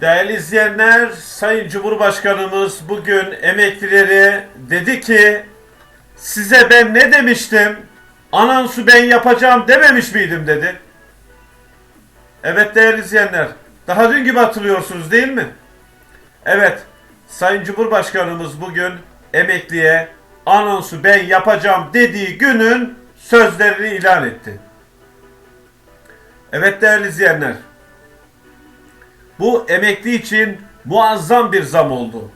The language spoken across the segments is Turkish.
Değerli izleyenler, Sayın Cumhurbaşkanımız bugün emeklileri dedi ki size ben ne demiştim? Anansu ben yapacağım dememiş miydim dedi. Evet değerli izleyenler, daha dün gibi hatırlıyorsunuz değil mi? Evet, Sayın Cumhurbaşkanımız bugün emekliye anonsu ben yapacağım dediği günün sözlerini ilan etti. Evet değerli izleyenler, bu emekli için muazzam bir zam oldu.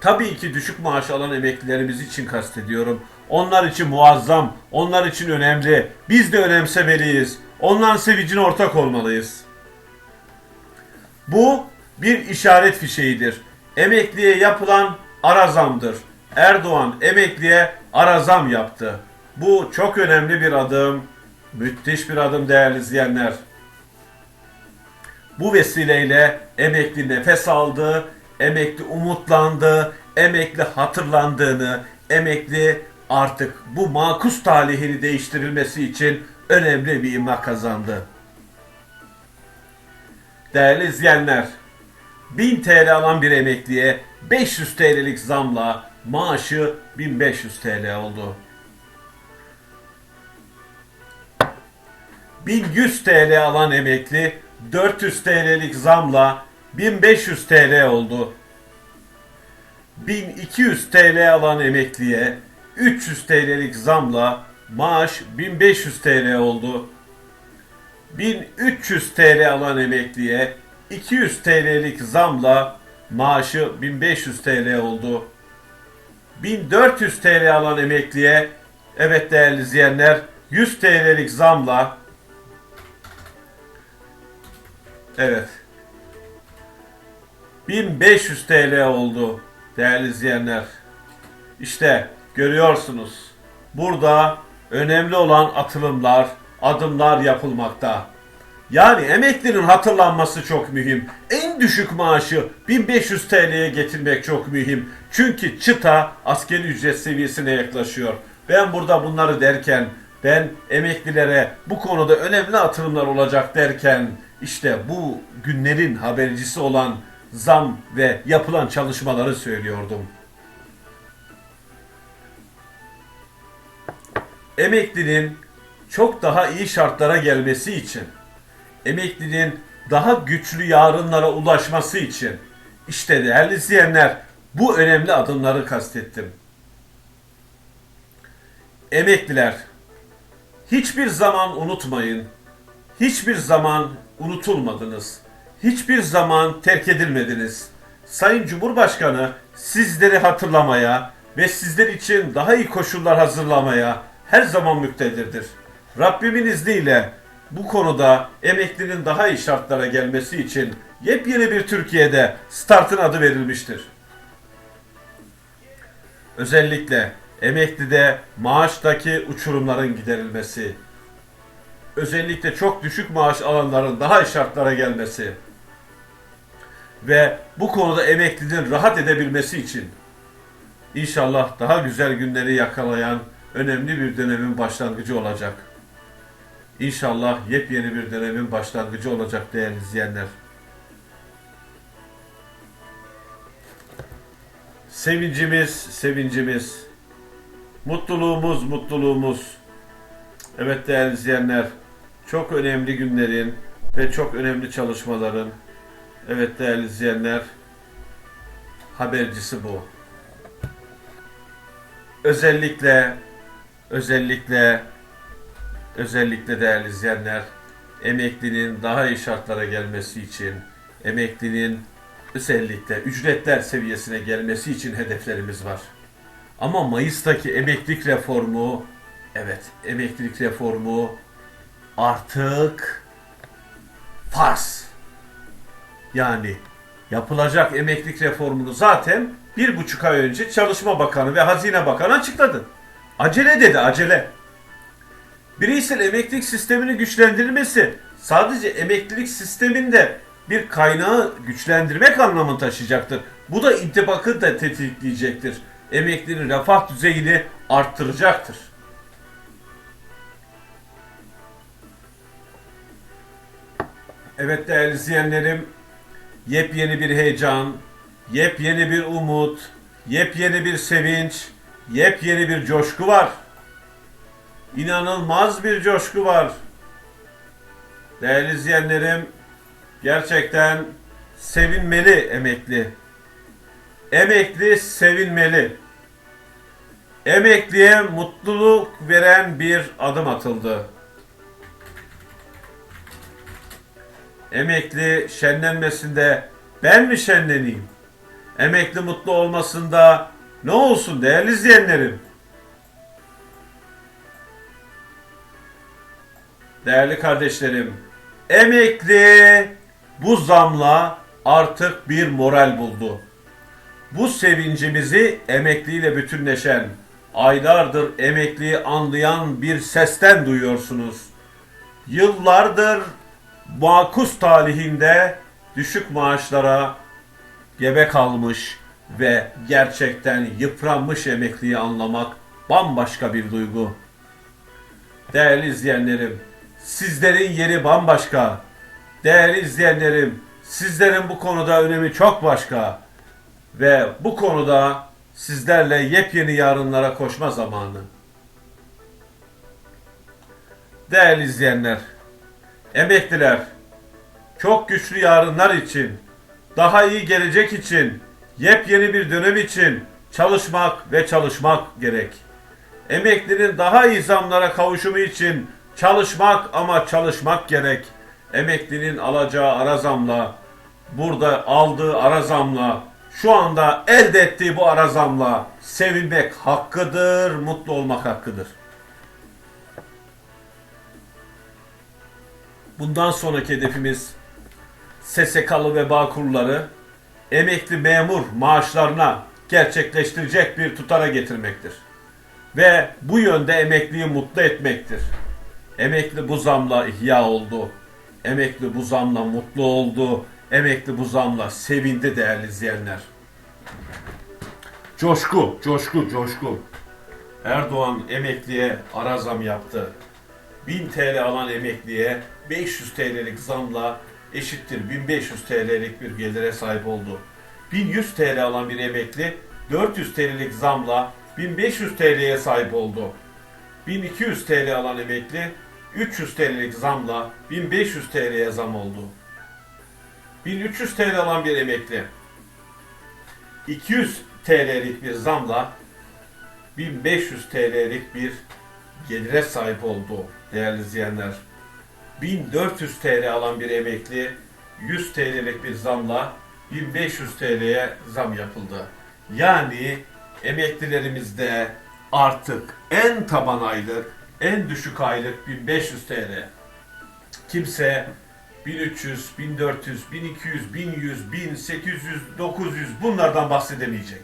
Tabii ki düşük maaş alan emeklilerimiz için kastediyorum. Onlar için muazzam, onlar için önemli. Biz de önemsemeliyiz. Onların sevincine ortak olmalıyız. Bu bir işaret fişeğidir. Emekliye yapılan ara zamdır. Erdoğan emekliye ara zam yaptı. Bu çok önemli bir adım. Müthiş bir adım değerli izleyenler. Bu vesileyle emekli nefes aldı, emekli umutlandı, emekli hatırlandığını, emekli artık bu makus talihini değiştirilmesi için önemli bir imla kazandı. Değerli izleyenler, 1000 TL alan bir emekliye 500 TL'lik zamla maaşı 1500 TL oldu. 1100 TL alan emekli 400 TL'lik zamla 1500 TL oldu. 1200 TL alan emekliye 300 TL'lik zamla maaş 1500 TL oldu. 1300 TL alan emekliye 200 TL'lik zamla maaşı 1500 TL oldu. 1400 TL alan emekliye evet değerli izleyenler 100 TL'lik zamla Evet. 1500 TL oldu değerli izleyenler. İşte görüyorsunuz. Burada önemli olan atılımlar, adımlar yapılmakta. Yani emeklinin hatırlanması çok mühim. En düşük maaşı 1500 TL'ye getirmek çok mühim. Çünkü çıta askeri ücret seviyesine yaklaşıyor. Ben burada bunları derken ben emeklilere bu konuda önemli atılımlar olacak derken işte bu günlerin habercisi olan zam ve yapılan çalışmaları söylüyordum. Emeklinin çok daha iyi şartlara gelmesi için, emeklinin daha güçlü yarınlara ulaşması için, işte değerli izleyenler bu önemli adımları kastettim. Emekliler, hiçbir zaman unutmayın, hiçbir zaman unutulmadınız. Hiçbir zaman terk edilmediniz. Sayın Cumhurbaşkanı sizleri hatırlamaya ve sizler için daha iyi koşullar hazırlamaya her zaman müktedirdir. Rabbimin izniyle bu konuda emeklinin daha iyi şartlara gelmesi için yepyeni bir Türkiye'de startın adı verilmiştir. Özellikle emeklide maaştaki uçurumların giderilmesi, özellikle çok düşük maaş alanların daha iyi şartlara gelmesi ve bu konuda emeklinin rahat edebilmesi için inşallah daha güzel günleri yakalayan önemli bir dönemin başlangıcı olacak. İnşallah yepyeni bir dönemin başlangıcı olacak değerli izleyenler. Sevincimiz, sevincimiz. Mutluluğumuz, mutluluğumuz. Evet değerli izleyenler, çok önemli günlerin ve çok önemli çalışmaların, evet değerli izleyenler, habercisi bu. Özellikle, özellikle, özellikle değerli izleyenler, emeklinin daha iyi şartlara gelmesi için, emeklinin özellikle ücretler seviyesine gelmesi için hedeflerimiz var. Ama Mayıs'taki emeklilik reformu, evet emeklilik reformu artık farz. Yani yapılacak emeklilik reformunu zaten bir buçuk ay önce Çalışma Bakanı ve Hazine Bakanı açıkladı. Acele dedi acele. Bireysel emeklilik sistemini güçlendirilmesi sadece emeklilik sisteminde bir kaynağı güçlendirmek anlamını taşıyacaktır. Bu da intibakı da tetikleyecektir. Emeklinin refah düzeyini arttıracaktır. Evet değerli izleyenlerim, yepyeni bir heyecan, yepyeni bir umut, yepyeni bir sevinç, yepyeni bir coşku var. İnanılmaz bir coşku var. Değerli izleyenlerim, gerçekten sevinmeli emekli. Emekli sevinmeli. Emekliye mutluluk veren bir adım atıldı. Emekli şenlenmesinde ben mi şenleneyim? Emekli mutlu olmasında ne olsun değerli izleyenlerim? Değerli kardeşlerim, emekli bu zamla artık bir moral buldu. Bu sevincimizi emekliyle bütünleşen, aylardır emekliyi anlayan bir sesten duyuyorsunuz. Yıllardır makus talihinde düşük maaşlara gebe kalmış ve gerçekten yıpranmış emekliyi anlamak bambaşka bir duygu. Değerli izleyenlerim, sizlerin yeri bambaşka. Değerli izleyenlerim, sizlerin bu konuda önemi çok başka. Ve bu konuda sizlerle yepyeni yarınlara koşma zamanı. Değerli izleyenler, emekliler, çok güçlü yarınlar için, daha iyi gelecek için, yepyeni bir dönem için çalışmak ve çalışmak gerek. Emeklinin daha iyi zamlara kavuşumu için çalışmak ama çalışmak gerek. Emeklinin alacağı ara zamla, burada aldığı ara zamla, şu anda elde ettiği bu ara zamla sevinmek hakkıdır, mutlu olmak hakkıdır. Bundan sonraki hedefimiz SSK'lı ve Bağkurları emekli memur maaşlarına gerçekleştirecek bir tutara getirmektir. Ve bu yönde emekliyi mutlu etmektir. Emekli bu zamla ihya oldu. Emekli bu zamla mutlu oldu. Emekli bu zamla sevindi değerli izleyenler. Coşku, coşku, coşku. Erdoğan emekliye ara zam yaptı. 1000 TL alan emekliye 500 TL'lik zamla eşittir 1500 TL'lik bir gelire sahip oldu. 1100 TL alan bir emekli 400 TL'lik zamla 1500 TL'ye sahip oldu. 1200 TL alan emekli 300 TL'lik zamla 1500 TL'ye zam oldu. 1300 TL alan bir emekli 200 TL'lik bir zamla 1500 TL'lik bir gelire sahip oldu değerli izleyenler. 1400 TL alan bir emekli 100 TL'lik bir zamla 1500 TL'ye zam yapıldı. Yani emeklilerimizde artık en taban aylık, en düşük aylık 1500 TL. Kimse 1300, 1400, 1200, 1100, 1800, 900 bunlardan bahsedemeyecek.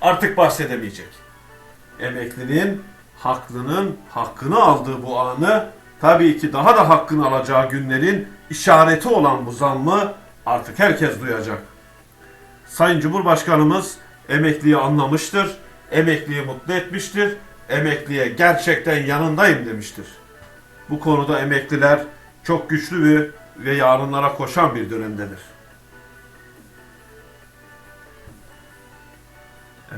Artık bahsedemeyecek. Emeklinin haklının hakkını aldığı bu anı tabii ki daha da hakkını alacağı günlerin işareti olan bu zammı artık herkes duyacak. Sayın Cumhurbaşkanımız emekliyi anlamıştır, emekliyi mutlu etmiştir, emekliye gerçekten yanındayım demiştir. Bu konuda emekliler çok güçlü bir ve yarınlara koşan bir dönemdedir.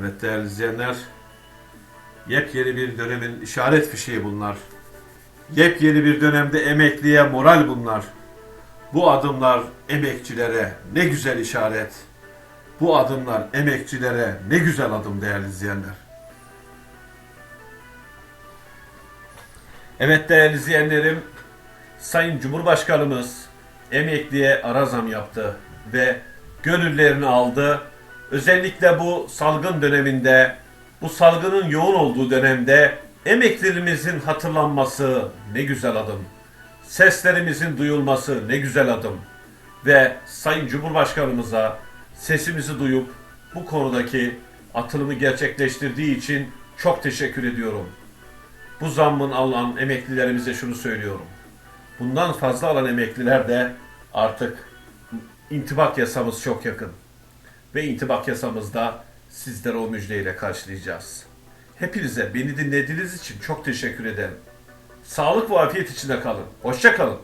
Evet değerli izleyenler, yepyeni bir dönemin işaret fişeği bunlar. Yepyeni bir dönemde emekliye moral bunlar. Bu adımlar emekçilere ne güzel işaret. Bu adımlar emekçilere ne güzel adım değerli izleyenler. Evet değerli izleyenlerim, Sayın Cumhurbaşkanımız emekliye ara zam yaptı ve gönüllerini aldı. Özellikle bu salgın döneminde, bu salgının yoğun olduğu dönemde emeklilerimizin hatırlanması ne güzel adım. Seslerimizin duyulması ne güzel adım. Ve Sayın Cumhurbaşkanımıza sesimizi duyup bu konudaki atılımı gerçekleştirdiği için çok teşekkür ediyorum. Bu zammın alan emeklilerimize şunu söylüyorum. Bundan fazla alan emekliler de artık intibak yasamız çok yakın. Ve intibak yasamızda sizlere o müjdeyle karşılayacağız. Hepinize beni dinlediğiniz için çok teşekkür ederim. Sağlık ve afiyet içinde kalın. Hoşça kalın.